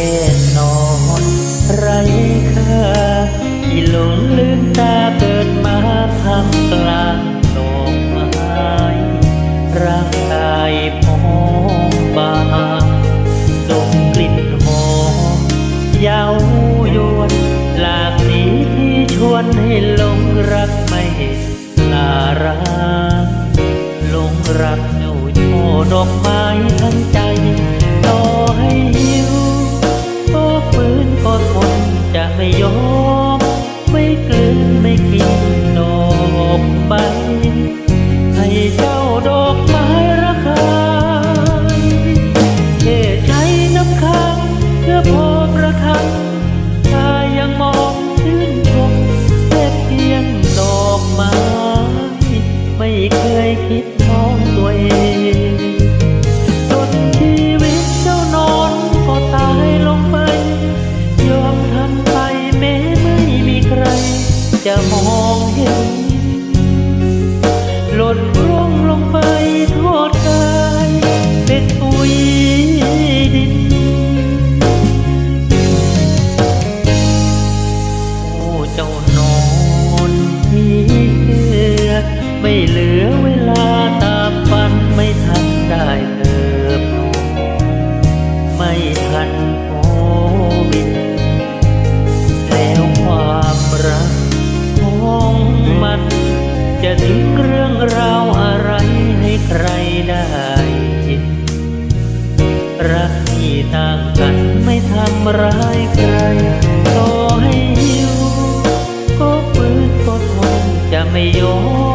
ค่นอนไรค่าอีหลงลืมตาเปิดมาทำกลางดอกไม้ร่างกายพอมบางดมกลิ่นหอมยาวยวนหลากสีที่ชวนให้หลงรักไม่ลาร้างหลงรักเจ้าช่อดอกไม้ทั้งใจต่อให้หิว 没有 เห็น หล่นร่วงลงไปโทษกายเป็นปุยดินโอ้เจ้านอนที่เกือไม่เหลือเวลาตามฝันไม่ทันได้เติบโตไม่ทันโควิด ถึงเรื่องราวอะไรให้ใครได้ รักที่ต่างกันไม่ทำร้ายใครต่อให้หิว ก็ฝืนก็ทนจะไม่ยอม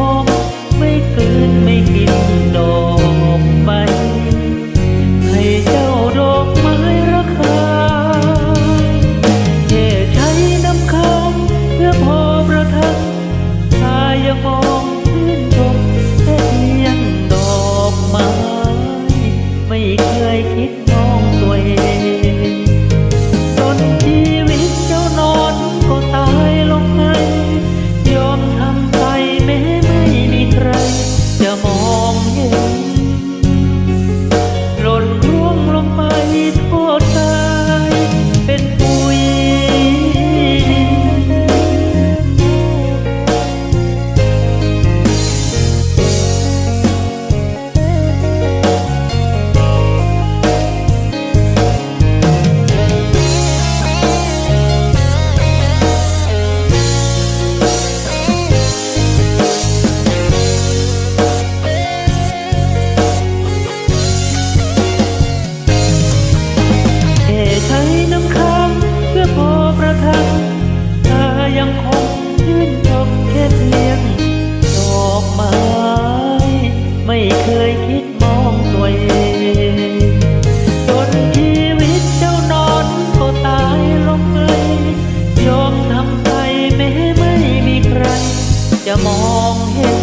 มองเห็น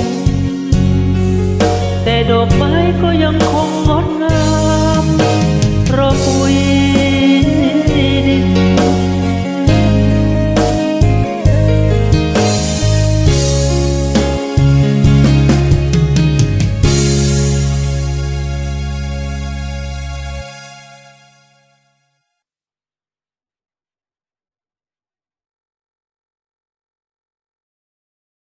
แต่ดอกไม้ก็ยังคง